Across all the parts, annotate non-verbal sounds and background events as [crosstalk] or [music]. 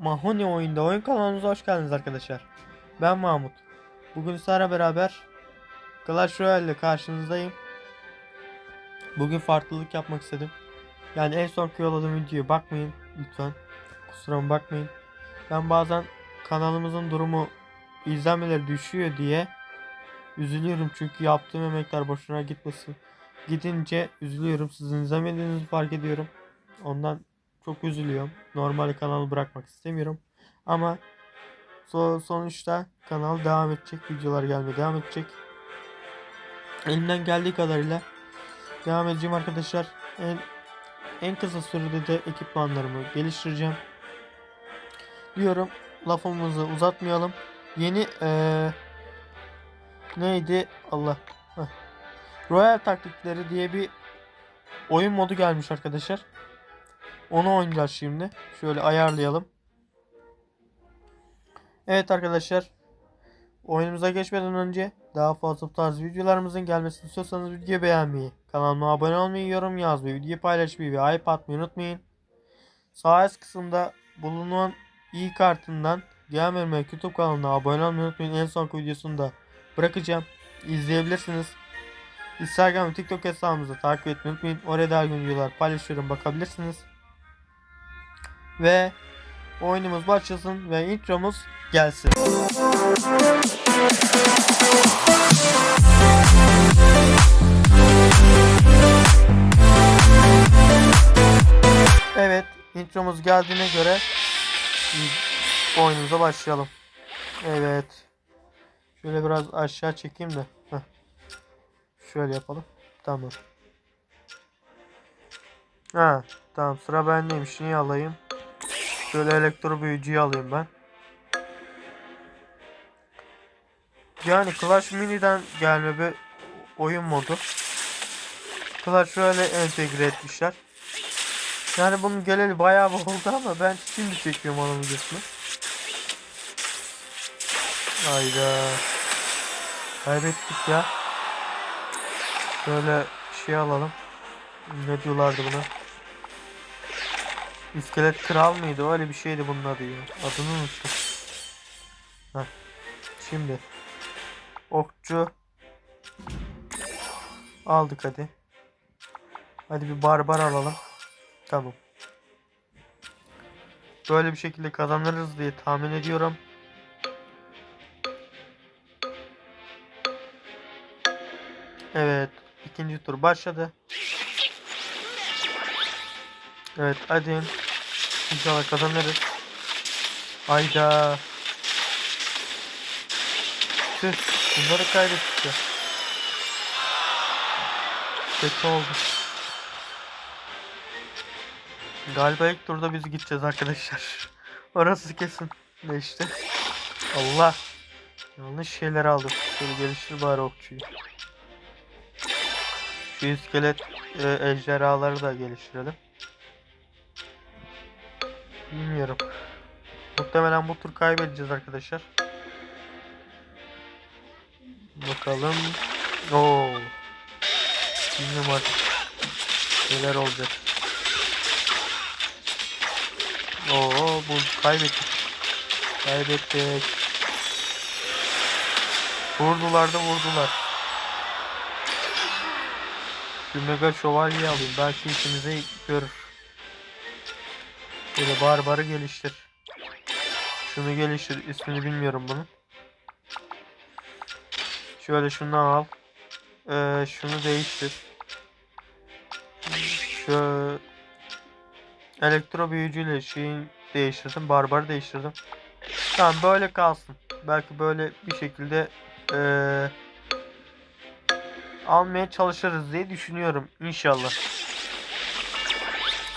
Mahoney oyunda oyun kanalımıza hoş geldiniz arkadaşlar. Ben Mahmut. Bugün sizlerle beraber Clash Royale ile karşınızdayım. Bugün farklılık yapmak istedim. Yani en son yolladığım videoya bakmayın lütfen. Kusuruma bakmayın. Ben bazen kanalımızın durumu izlenmeleri düşüyor diye üzülüyorum çünkü yaptığım emekler boşuna gitmesin. Gidince üzülüyorum. Sizin izlemediğinizi fark ediyorum. Ondan çok üzülüyorum. Normal kanalı bırakmak istemiyorum. Ama so- sonuçta kanal devam edecek. Videolar gelmeye devam edecek. Elimden geldiği kadarıyla devam edeceğim arkadaşlar. En en kısa sürede de ekipmanlarımı geliştireceğim. Diyorum lafımızı uzatmayalım. Yeni eee, neydi Allah Heh. Royal taktikleri diye bir oyun modu gelmiş arkadaşlar. Onu oynayacağız şimdi. Şöyle ayarlayalım. Evet arkadaşlar. Oyunumuza geçmeden önce daha fazla bu tarz videolarımızın gelmesini istiyorsanız videoyu beğenmeyi, kanalıma abone olmayı, yorum yazmayı, videoyu paylaşmayı ve hype atmayı unutmayın. Sağ üst kısımda bulunan i kartından Gamerman YouTube kanalına abone olmayı unutmayın. En son videosunu da bırakacağım. İzleyebilirsiniz. Instagram ve TikTok hesabımızı takip etmeyi unutmayın. Oraya da her gün videolar paylaşıyorum bakabilirsiniz. Ve oyunumuz başlasın ve intromuz gelsin. Evet, intromuz geldiğine göre oyunumuza başlayalım. Evet. Şöyle biraz aşağı çekeyim de. Heh. Şöyle yapalım. Tamam. Ha, tamam sıra bendeymiş. Niye alayım? Şöyle elektro büyücüyü alayım ben. Yani Clash Mini'den gelme bir oyun modu. Clash Royale entegre etmişler. Yani bunun geleli bayağı bir oldu ama ben şimdi çekiyorum onun videosunu. Hayda. Kaybettik ya. Şöyle şey alalım. Ne diyorlardı buna? İskelet kral mıydı? Öyle bir şeydi bunun adı ya. Adını unuttum. Heh. Şimdi. Okçu. Aldık hadi. Hadi bir barbar alalım. Tamam. Böyle bir şekilde kazanırız diye tahmin ediyorum. Evet. ikinci tur başladı. Evet hadi. İnşallah kazanırız. Hayda. Tüh. Bunları kaybettik ya. Kötü oldu. Galiba ilk turda biz gideceğiz arkadaşlar. [laughs] Orası kesin. Ne işte. Allah. Yanlış şeyler aldım. Şöyle geliştir bari okçuyu. Şu iskelet e, ejderhaları da geliştirelim. Bilmiyorum. Muhtemelen bu tur kaybedeceğiz arkadaşlar. Bakalım. Oo. Bilmiyorum artık. Neler olacak. Oo bu kaybettik. Kaybettik. Vurdular da vurdular. Bir mega şövalye alayım. Belki işimize görür. Böyle barbarı geliştir. Şunu geliştir. İsmini bilmiyorum bunun. Şöyle şunu al. Ee, şunu değiştir. Şu elektro büyücüyle şeyin değiştirdim. Barbarı değiştirdim. Tamam böyle kalsın. Belki böyle bir şekilde ee, almaya çalışırız diye düşünüyorum. İnşallah.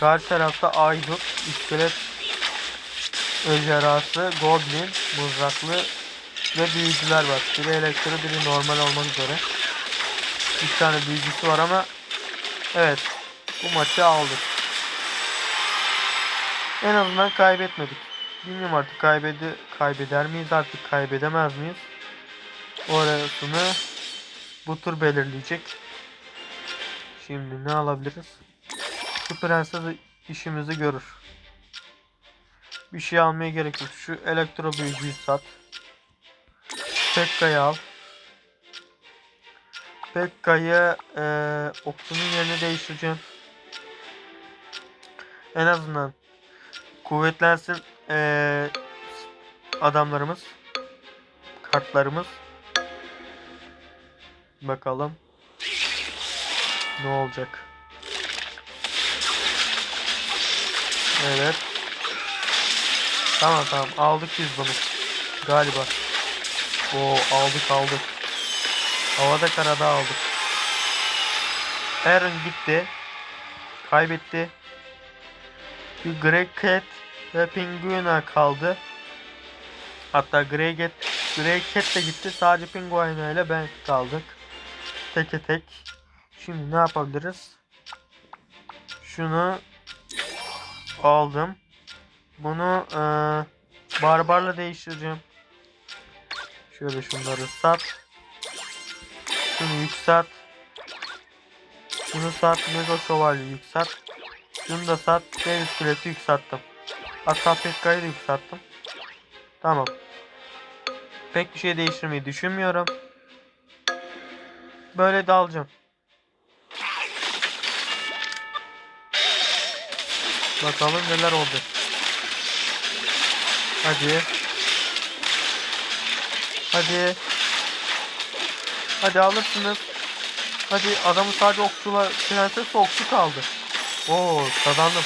Karşı tarafta Aydut, İskelet Ejderhası, Goblin, Mızraklı ve büyücüler var. Biri elektro, biri normal olmak üzere. Bir tane büyücüsü var ama evet bu maçı aldık. En azından kaybetmedik. Bilmiyorum artık kaybedi kaybeder miyiz artık kaybedemez miyiz? Orasını bu tur belirleyecek. Şimdi ne alabiliriz? Şu prenses işimizi görür. Bir şey almaya gerek yok. Şu elektro büyücüyü sat. Pekka'yı al. Pekka'yı eee okçunun yerine değiştireceğim. En azından kuvvetlensin eee, adamlarımız. Kartlarımız. Bakalım. Ne olacak? Evet. Tamam tamam aldık biz bunu. Galiba. Oo aldık aldık. Havada karada aldık. Aaron gitti. Kaybetti. Bir Grey Cat ve Penguin'a kaldı. Hatta Grey Cat, Grey Cat de gitti. Sadece Penguin'a ile ben kaldık. Teke tek. Şimdi ne yapabiliriz? Şunu aldım. Bunu eee, barbarla değiştireceğim. Şöyle şunları sat. Şunu yükselt. Şunu sat. Mega şövalye yükselt. Şunu da sat. Dev iskeleti yükselttim. Hatta Pekka'yı da yükselttim. Tamam. Pek bir şey değiştirmeyi düşünmüyorum. Böyle dalacağım. Bakalım neler oldu. Hadi. Hadi. Hadi alırsınız. Hadi adamın sadece okçula prenses okçu kaldı. Oo kazandım.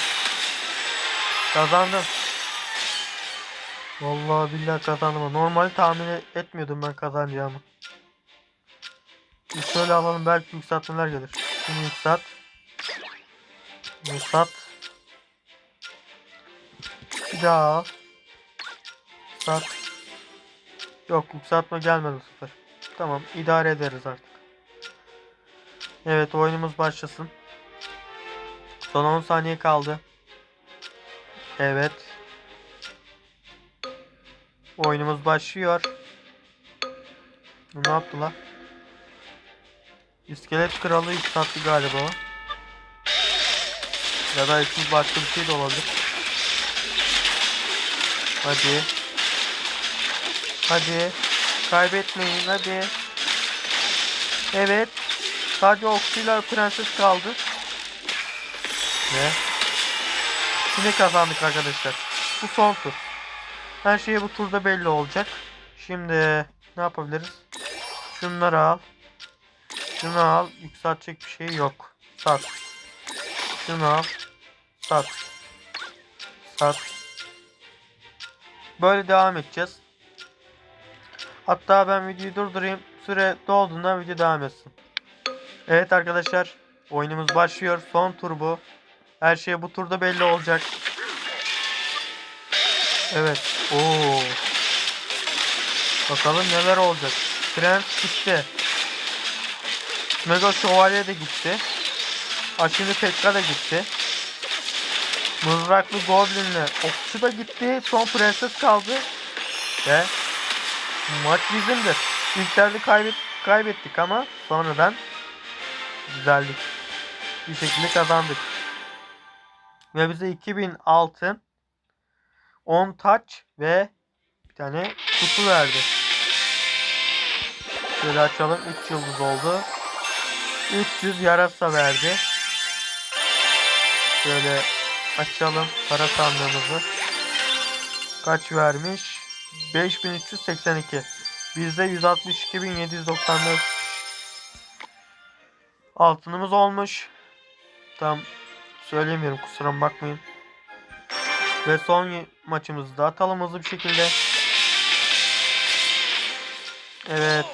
Kazandım. Vallahi billahi kazandım. Normal tahmin etmiyordum ben kazanacağımı. Şöyle alalım belki yükseltmeler gelir. Şunu yükselt. Sat. Bir daha al. Sat. Yok yükseltme gelmedi bu sefer. Tamam idare ederiz artık. Evet oyunumuz başlasın. Son 10 saniye kaldı. Evet. Oyunumuz başlıyor. Ne yaptı lan? İskelet kralı yükseltti galiba. Ya da ismi başka bir şey de olabilir. Hadi. Hadi. Kaybetmeyin hadi. Evet. Sadece okçuyla prenses kaldı. Ve yine kazandık arkadaşlar. Bu son tur. Her şey bu turda belli olacak. Şimdi ne yapabiliriz? Şunları al. Şunu al. Yükseltecek bir şey yok. Sat. Şunu al. Sat. Sat. Böyle devam edeceğiz. Hatta ben videoyu durdurayım. Süre dolduğunda video devam etsin. Evet arkadaşlar. Oyunumuz başlıyor. Son tur bu. Her şey bu turda belli olacak. Evet. Oo. Bakalım neler olacak. Prens gitti. Mega Şövalye de gitti. Aşırı Pekka da gitti. Mızraklı Goblin'le Okçu da gitti. Son Prenses kaldı. Ve maç bizimdir. İlklerde kaybet kaybettik ama sonradan güzeldik. Bir şekilde kazandık. Ve bize 2000 altın 10 touch ve bir tane kutu verdi. Şöyle açalım. 3 yıldız oldu. 300 yarasa verdi. Şöyle açalım para sandığımızı. Kaç vermiş? 5382. Bizde 162.794 altınımız olmuş. Tam söylemiyorum kusura bakmayın. Ve son maçımızı da atalım hızlı bir şekilde. Evet.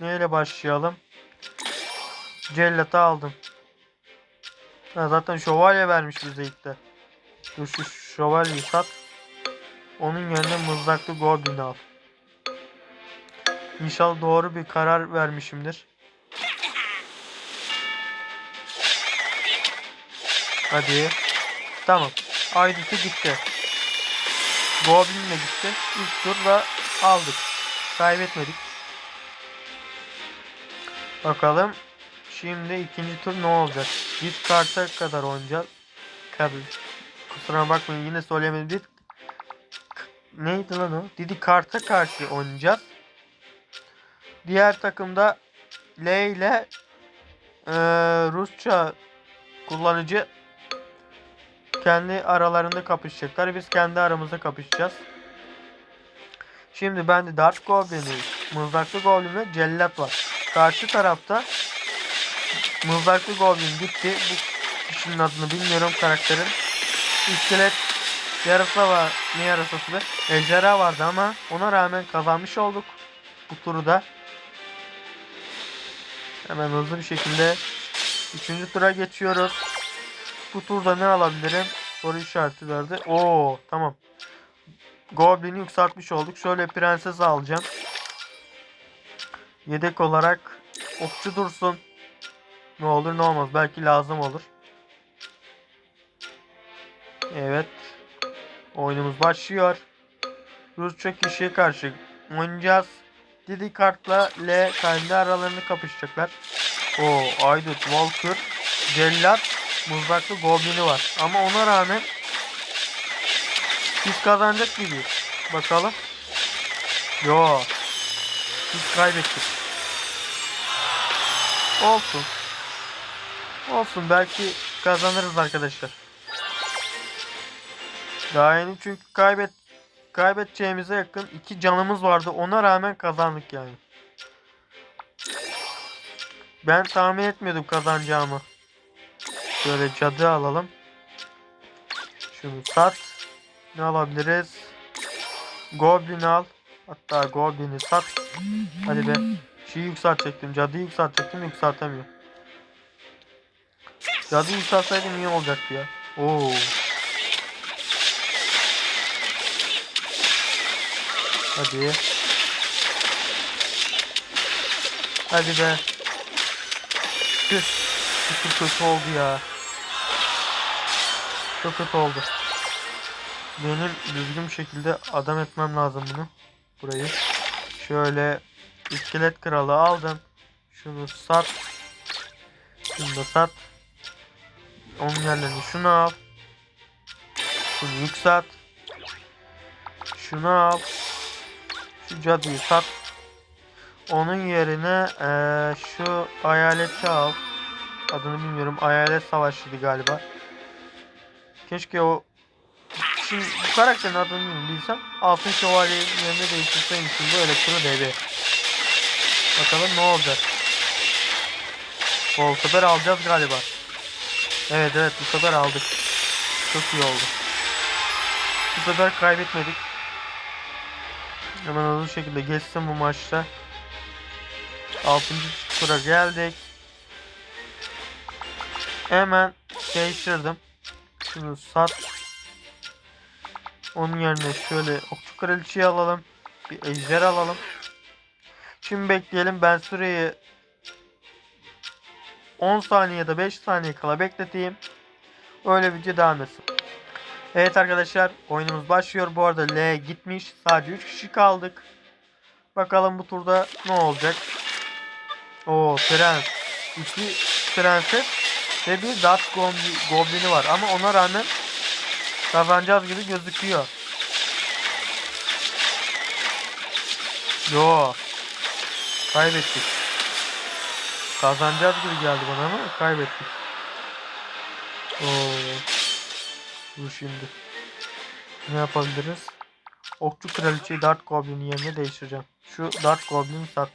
Neyle başlayalım? Cellat'ı aldım. Ha, zaten şövalye vermiş bize ilk de. Dur şu şövalyeyi sat. Onun yerine mızraklı goblin al. İnşallah doğru bir karar vermişimdir. Hadi. Tamam. Aydut'u gitti. Goblin de gitti. İlk turda aldık. Kaybetmedik. Bakalım. Şimdi ikinci tur ne olacak? Bir karta kadar oynayacağız. Tabii. Kusura bakmayın yine söylemedim. Neydi lan o? Didi Kart'a karşı oynayacağız. Diğer takımda L ile eee, Rusça kullanıcı kendi aralarında kapışacaklar. Biz kendi aramızda kapışacağız. Şimdi bende Dark Goblin'i, Mızraklı Goblin ve Cellat var. Karşı tarafta Mızraklı Goblin gitti. Bu kişinin adını bilmiyorum karakterin. İskelet yarasa var. Ne yarasası be? Ejderha vardı ama ona rağmen kazanmış olduk. Bu turu da. Hemen hızlı bir şekilde 3. tura geçiyoruz. Bu turda ne alabilirim? Soru işareti verdi. Oo tamam. Goblin'i yükseltmiş olduk. Şöyle prenses alacağım. Yedek olarak okçu dursun. Ne olur ne olmaz. Belki lazım olur. Evet. Oyunumuz başlıyor. Rusça kişiye karşı oynayacağız. Didi kartla L kendi aralarını kapışacaklar. O Aydut, Walker, Cellat, Mızraklı Goblin'i var. Ama ona rağmen biz kazanacak gibiyiz. Bakalım. Yo. Biz kaybettik. Olsun. Olsun belki kazanırız arkadaşlar. Daha yeni çünkü kaybet kaybedeceğimize yakın iki canımız vardı. Ona rağmen kazandık yani. Ben tahmin etmiyordum kazanacağımı. Şöyle cadı alalım. Şunu sat. Ne alabiliriz? Goblin al. Hatta Goblin'i sat. Hadi be. Şeyi yükseltecektim. Cadıyı yükseltecektim. Yükseltemiyorum. Cadıyı yükseltseydim iyi olacaktı ya. Oo. Hadi. Hadi be. Tüh. Çok kötü oldu ya. Çok kötü oldu. Benim düzgün şekilde adam etmem lazım bunu. Burayı. Şöyle iskelet kralı aldım. Şunu sat. Şunu da sat. Onun yerlerini şunu al. Şunu yükselt. Şunu al. Cadıyı sat. Onun yerine eee, şu hayaleti al. Adını bilmiyorum. Hayalet savaşçıydı galiba. Keşke o Şimdi bu karakterin adını bilsem Altın Şövalye'nin yerine değiştirseymişim bu elektro DB. Bakalım ne olacak. O sefer alacağız galiba. Evet evet bu sefer aldık. Çok iyi oldu. Bu sefer kaybetmedik. Hemen hızlı şekilde geçsin bu maçta. 6. tura geldik. Hemen değiştirdim. Şunu sat. Onun yerine şöyle okçu kraliçeyi alalım. Bir ejder alalım. Şimdi bekleyelim. Ben süreyi 10 saniye ya da 5 saniye kala bekleteyim. Öyle video devam etsin. Evet arkadaşlar oyunumuz başlıyor. Bu arada L gitmiş. Sadece 3 kişi kaldık. Bakalım bu turda ne olacak. O prens. 2 prenses ve bir Goblin- Goblin'i var. Ama ona rağmen kazanacağız gibi gözüküyor. Yo. Kaybettik. Kazanacağız gibi geldi bana ama kaybettik. Oo. Bu şimdi. Ne yapabiliriz? Okçu kraliçeyi Dart Goblin'in yerine değiştireceğim. Şu Dart Goblin'i sat.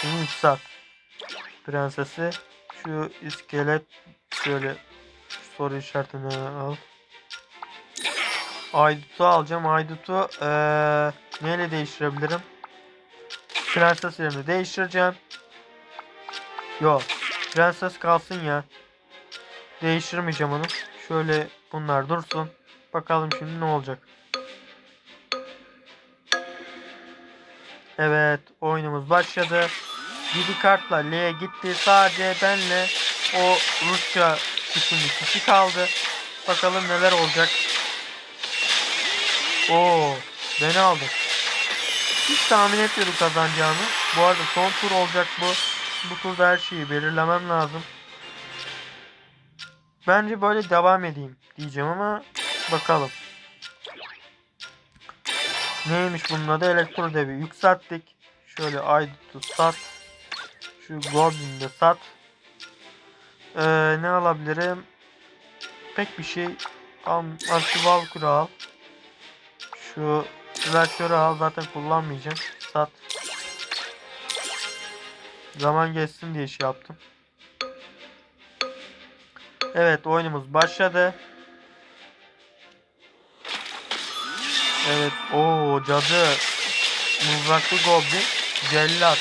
Şunu yükselt. Prensesi. Şu iskelet şöyle soru işaretini al. Aydut'u alacağım. Aydut'u eee neyle değiştirebilirim? Prenses yerine değiştireceğim. Yo. Prenses kalsın ya. Değiştirmeyeceğim onu. Şöyle bunlar dursun. Bakalım şimdi ne olacak. Evet. Oyunumuz başladı. 7 kartla L'ye gitti. Sadece benle o Rusça isimli kişi kaldı. Bakalım neler olacak. Oo, beni aldı. Hiç tahmin etmiyordum kazanacağını. Bu arada son tur olacak bu. Bu turda her şeyi belirlemem lazım. Bence böyle devam edeyim diyeceğim ama bakalım. Neymiş bunun adı? Elektro devi. Yükselttik. Şöyle Aydut'u sat. Şu Goblin'i de sat. Ee, ne alabilirim? Pek bir şey. Al, al şu Valkyr'ı al. Şu Slasher'ı al. Zaten kullanmayacağım. Sat. Zaman geçsin diye şey yaptım. Evet oyunumuz başladı. Evet o cadı mızraklı goblin cellat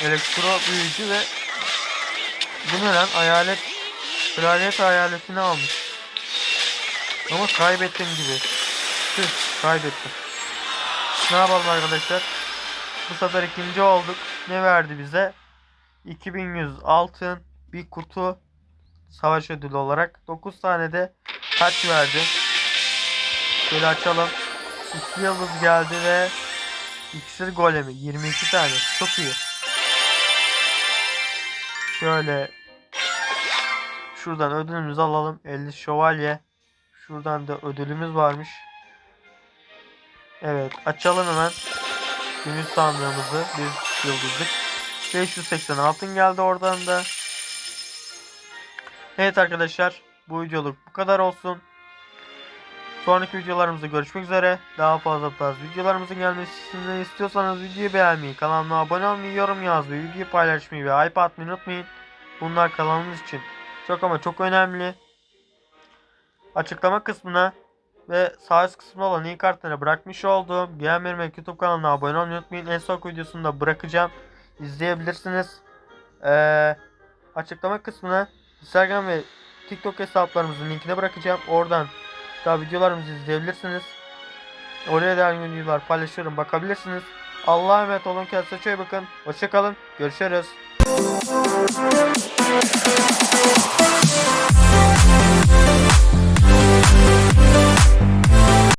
elektro büyücü ve bu ne lan hayalet kraliyet hayaletini almış. Ama kaybettim gibi. Tüh kaybettim. Ne yapalım arkadaşlar? Bu sefer ikinci olduk. Ne verdi bize? 2100 altın, bir kutu savaş ödülü olarak 9 tane de kaç verdi? Şöyle açalım. 2 yıldız geldi ve iksir golemi 22 tane. Çok iyi. Şöyle şuradan ödülümüzü alalım. 50 şövalye. Şuradan da ödülümüz varmış. Evet açalım hemen. Gümüş sandığımızı bir yıldızlık. 580 altın geldi oradan da. Evet arkadaşlar bu videoluk bu kadar olsun. Sonraki videolarımızda görüşmek üzere. Daha fazla tarz videolarımızın gelmesini istiyorsanız videoyu beğenmeyi, kanalıma abone olmayı, yorum yazmayı, videoyu paylaşmayı ve hype atmayı unutmayın. Bunlar kanalımız için çok ama çok önemli. Açıklama kısmına ve sağ üst kısmında olan link kartına bırakmış olduğum Benim YouTube kanalına abone olmayı unutmayın. En son videosunu da bırakacağım. İzleyebilirsiniz. Ee, açıklama kısmına Instagram ve TikTok hesaplarımızın linkine bırakacağım. Oradan daha videolarımızı izleyebilirsiniz. Oraya da videolar paylaşıyorum bakabilirsiniz. Allah'a emanet olun. Kendinize çok bakın. Hoşçakalın. Görüşürüz.